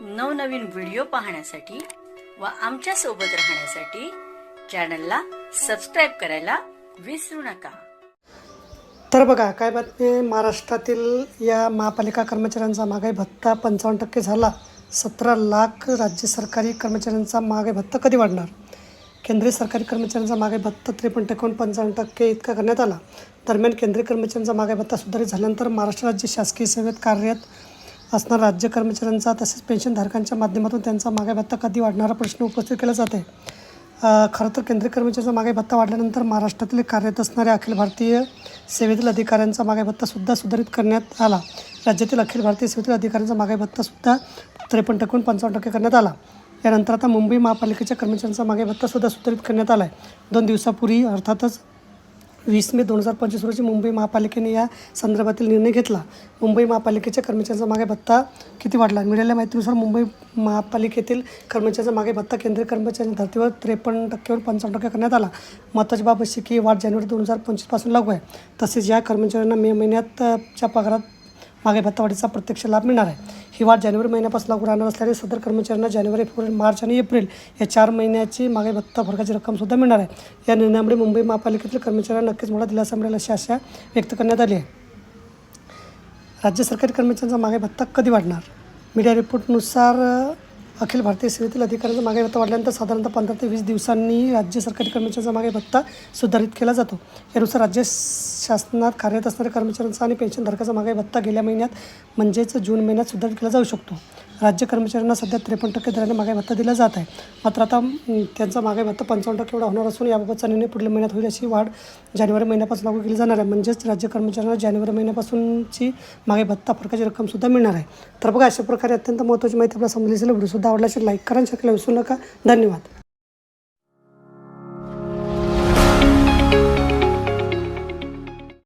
नवनवीन व्हिडिओ पाहण्यासाठी व आमच्यासोबत राहण्यासाठी चॅनलला सबस्क्राईब करायला विसरू नका. तर बघा काय बातमी? महाराष्ट्रातील या महापालिका कर्मचाऱ्यांचा महागाई भत्ता पंचावन्न टक्के झाला. सतरा लाख राज्य सरकारी कर्मचाऱ्यांचा महागाई भत्ता कधी वाढणार? केंद्रीय सरकारी कर्मचाऱ्यांचा महागाई भत्ता त्रेपन्न टक्केहून पंचावन्न टक्के इतका करण्यात आला. दरम्यान केंद्रीय कर्मचाऱ्यांचा महागाई भत्ता सुधारित झाल्यानंतर महाराष्ट्र राज्य शासकीय सेवेत कार्यरत असणारा राज्य कर्मचाऱ्यांचा तसेच पेन्शनधारकांच्या माध्यमातून त्यांचा महागाई भत्ता कधी वाढणारा प्रश्न उपस्थित केला जात? आहे खरं तर केंद्रीय कर्मचाऱ्यांचा महागाई भत्ता वाढल्यानंतर महाराष्ट्रातील कार्यरत असणाऱ्या अखिल भारतीय सेवेतील अधिकाऱ्यांचा महागाई भत्तासुद्धा सुधारित करण्यात आला. राज्यातील अखिल भारतीय सेवेतील अधिकाऱ्यांचा महागाई भत्तासुद्धा त्रेपन्न टक्केहून पंचावन्न टक्के करण्यात आला. यानंतर आता मुंबई महापालिकेच्या कर्मचाऱ्यांचा मागे भत्तासुद्धा सुधारित करण्यात आला आहे दोन दिवसापूर्वी अर्थातच वीस मे दोन हजार पंचवीस रोजी मुंबई महापालिकेने या संदर्भातील निर्णय घेतला. मुंबई महापालिकेच्या कर्मचाऱ्यांचा मागे भत्ता किती वाढला? मिळालेल्या माहितीनुसार मुंबई महापालिकेतील कर्मचाऱ्यांचा मागे भत्ता केंद्रीय कर्मचाऱ्यांच्या धर्तीवर त्रेपन्न टक्केवर पंचावन्न टक्के करण्यात आला. महत्त्वाची बाब अशी की वाढ जानेवारी दोन हजार पंचवीसपासून लागू आहे. तसेच या कर्मचाऱ्यांना मे महिन्यात च्या पगारात मागे भत्तावाढीचा प्रत्यक्ष लाभ मिळणार आहे. ही वाढ जानेवारी महिन्यापासून लागू राहणार असल्याने सदर कर्मचाऱ्यांना जानेवारी फेब्रुवारी मार्च आणि एप्रिल या चार महिन्याची मागे भत्ता फरकाची रक्कमसुद्धा मिळणार आहे. या निर्णयामुळे मुंबई महापालिकेतील कर्मचाऱ्यांना नक्कीच मोठा दिलासा मिळेल अशी आशा व्यक्त करण्यात आली आहे. राज्य सरकारी कर्मचाऱ्यांचा मागे भत्ता कधी वाढणार? मीडिया रिपोर्टनुसार अखिल भारतीय सेवेतील अधिकाऱ्यांचा मागे भत्ता वाढल्यानंतर साधारणतः पंधरा ते वीस दिवसांनी राज्य सरकारी कर्मचाऱ्यांचा मागे भत्ता सुधारित केला जातो. यानुसार राज्य शासनात कार्यरत असणाऱ्या कर्मचाऱ्यांचा आणि पेन्शनधारकाचा मागे भत्ता गेल्या महिन्यात म्हणजेच जून महिन्यात सुधारित केला जाऊ शकतो. राज्य कर्मचाऱ्यांना सध्या त्रेपन्न टक्के दराने मागे भत्ता दिला जात आहे. मात्र आता त्यांचा मागे भत्ता पंचावन्न टक्के एवढा होणार असून याबाबतचा निर्णय पुढील महिन्यात होईल अशी वाढ जानेवारी महिन्यापासून लागू केली जाणार आहे. म्हणजेच राज्य कर्मचाऱ्यांना जानेवारी महिन्यापासूनची मागे भत्ता फरकाची रक्कमसुद्धा मिळणार आहे. तर बघा अशा प्रकारे अत्यंत महत्त्वाची माहिती आपल्याला समजली असेल. व्हिडिओसुद्धा आवडला असेल लाईक करा शकला विसरू नका. धन्यवाद.